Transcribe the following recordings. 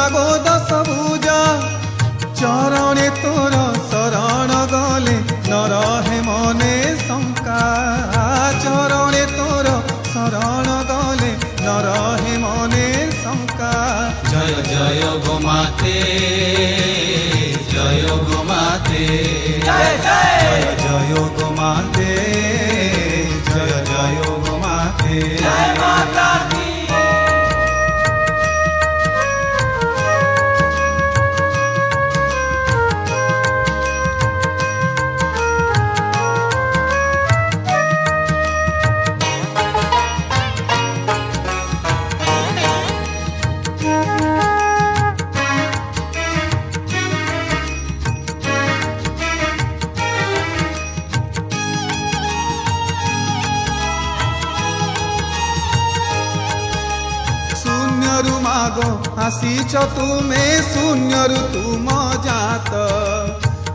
মাগো দশ শূন্যরু মাগ। আসিছ তুমে শূন্যরু তুম জাত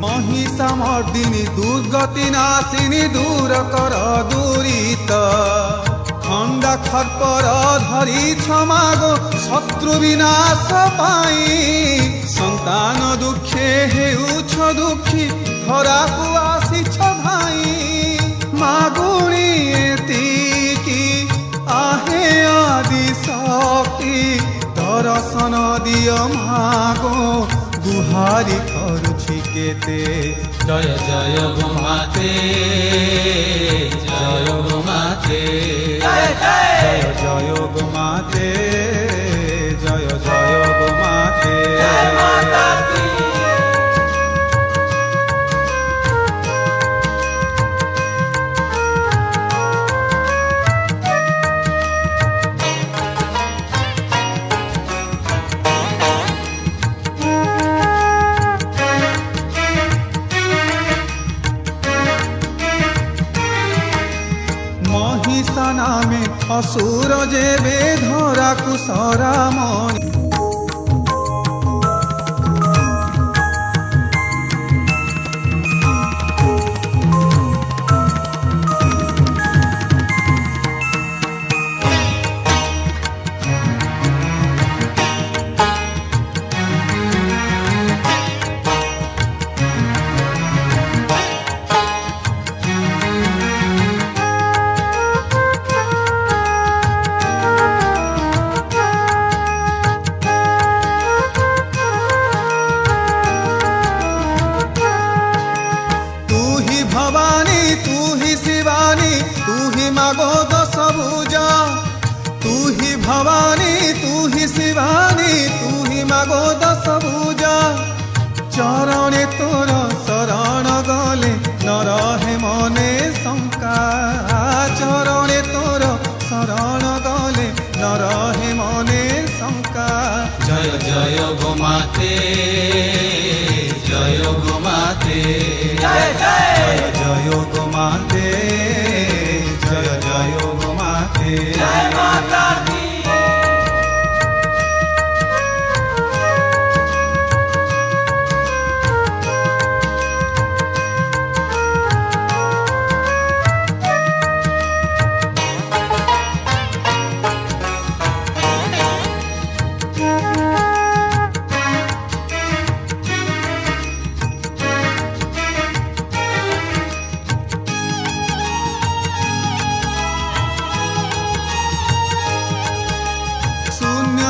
মহিষা মর্দিনী দুর্গতি নাশিনী দূর কর দূরিত খণ্ডা খর্পর ধরিছ মাগ শত্রু বিনাশ পাই সন্তান দুঃখে হেউছ দুঃখী খরাকু আসিছ দিয় মাগো গুহারি করুছি কেতে জয় জয় গো মাতে জয় গোমাতে জয় জয়। গো মহিষা নামে অসুর যে বেধরা কুসরা তু জাগো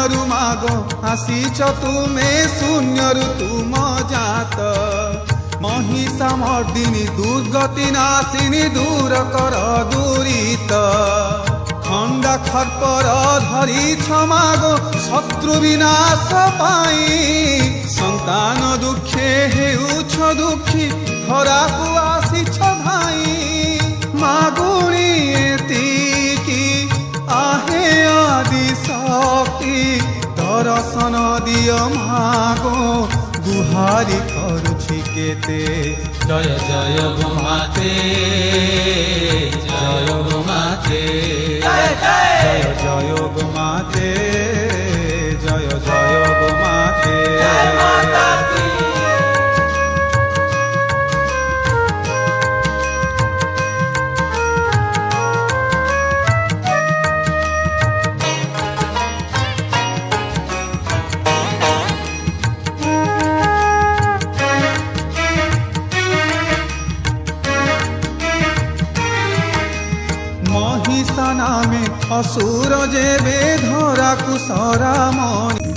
শূন্যরু মাগ আসিছ তুমে শূন্যরু তুম জাত মহিষা মর্দিনী দুর্গতি নাশিনী দূর কর দূরিত খণ্ডা খর্পর ধরিছ মাগ শত্রু বিনাশ পাই সন্তান দুঃখে হেউছ দুঃখী খরাকু আস দর্শন দিয় মাগো গুহারি করছি কেতে। জয় জয় গো অসুর যে বেধরা কুসরা মনি